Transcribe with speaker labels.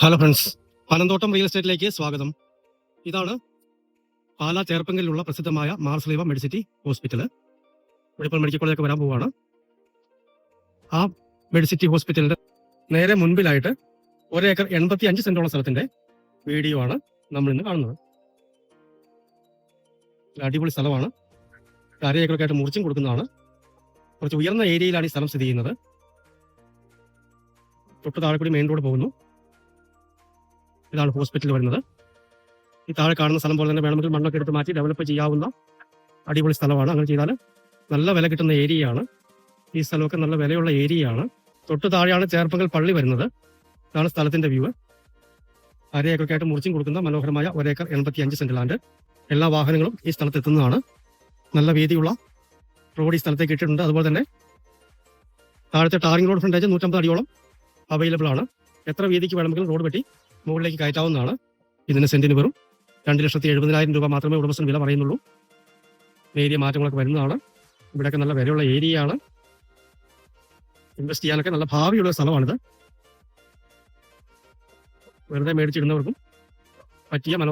Speaker 1: Hello friends പനന്തോട്ടം real എസ്റ്റേറ്റിലേക്ക് സ്വാഗതം. ഇതാണ് പാലാ ചേർപ്പങ്കലിലുള്ള പ്രസിദ്ധമായ മാർസ്ലീവ മെഡിസിറ്റി ഹോസ്പിറ്റൽ ഇവിടെ മെഡിക്കൽ കോളേജൊക്കെ വരാൻ പോവുകയാണ് ആ മെഡിസിറ്റി ഹോസ്പിറ്റലിന്റെ നേരെ മുൻപിലായിട്ട് ഒരേക്കർ എൺപത്തി അഞ്ച് സെന്റോളം സ്ഥലത്തിന്റെ വീഡിയോ ആണ് നമ്മൾ ഇന്ന് കാണുന്നത്. അടിപൊളി സ്ഥലമാണ്. ഏക്കറൊക്കെ ആയിട്ട് മുറിച്ചും കൊടുക്കുന്നതാണ്. കുറച്ച് ഉയർന്ന ഏരിയയിലാണ് ഈ സ്ഥലം സ്ഥിതി ചെയ്യുന്നത്. തൊട്ട് താഴെ കൂടി മെയിൻ റോഡ് പോകുന്നു. ഇതാണ് ഹോസ്പിറ്റൽ വരുന്നത്. ഈ താഴെ കാണുന്ന സ്ഥലം പോലെ തന്നെ വേണമെങ്കിൽ മണ്ണൊക്കെ എടുത്ത് മാറ്റി ഡെവലപ്പ് ചെയ്യാവുന്ന അടിപൊളി സ്ഥലമാണ്. അങ്ങനെ ചെയ്താൽ നല്ല വില കിട്ടുന്ന ഏരിയയാണ് ഈ സ്ഥലമൊക്കെ നല്ല വിലയുള്ള ഏരിയയാണ് തൊട്ട് താഴെയാണ് ചേർപ്പങ്കൽ പള്ളി വരുന്നത്. ഇതാണ് സ്ഥലത്തിന്റെ വ്യൂ അര ഏക്കറൊക്കെ ആയിട്ട് മുറിച്ചും കൊടുക്കുന്ന മനോഹരമായ ഒരേക്കർ എൺപത്തി അഞ്ച് സെന്റ് ലാൻഡ് എല്ലാ വാഹനങ്ങളും ഈ സ്ഥലത്ത് എത്തുന്നതാണ്. നല്ല വീതിയുള്ള റോഡ് ഈ സ്ഥലത്തേക്ക് ഇട്ടിട്ടുണ്ട്. അതുപോലെ തന്നെ താഴത്തെ ടാറിംഗ് റോഡ് ഫ്രണ്ടേജ് നൂറ്റമ്പത് അടിയോളം അവൈലബിൾ ആണ്. എത്ര വീതിക്ക് വേണമെങ്കിലും റോഡ് വെട്ടി മുകളിലേക്ക് കയറ്റാവുന്നതാണ്. ഇതിന് സെന്റിന് വെറും രണ്ട് ലക്ഷത്തി എഴുപതിനായിരം രൂപ മാത്രമേ ഉടമസ്ഥൻ വില പറയുന്നുള്ളൂ. ഏരിയ മാറ്റങ്ങളൊക്കെ വരുന്നതാണ്. ഇവിടെയൊക്കെ നല്ല വിലയുള്ള ഏരിയയാണ്. ഇൻവെസ്റ്റ് ചെയ്യാനൊക്കെ നല്ല ഭാവിയുള്ള സ്ഥലമാണിത്. വെറുതെ മേടിച്ചിടുന്നവർക്കും പറ്റിയ മനോ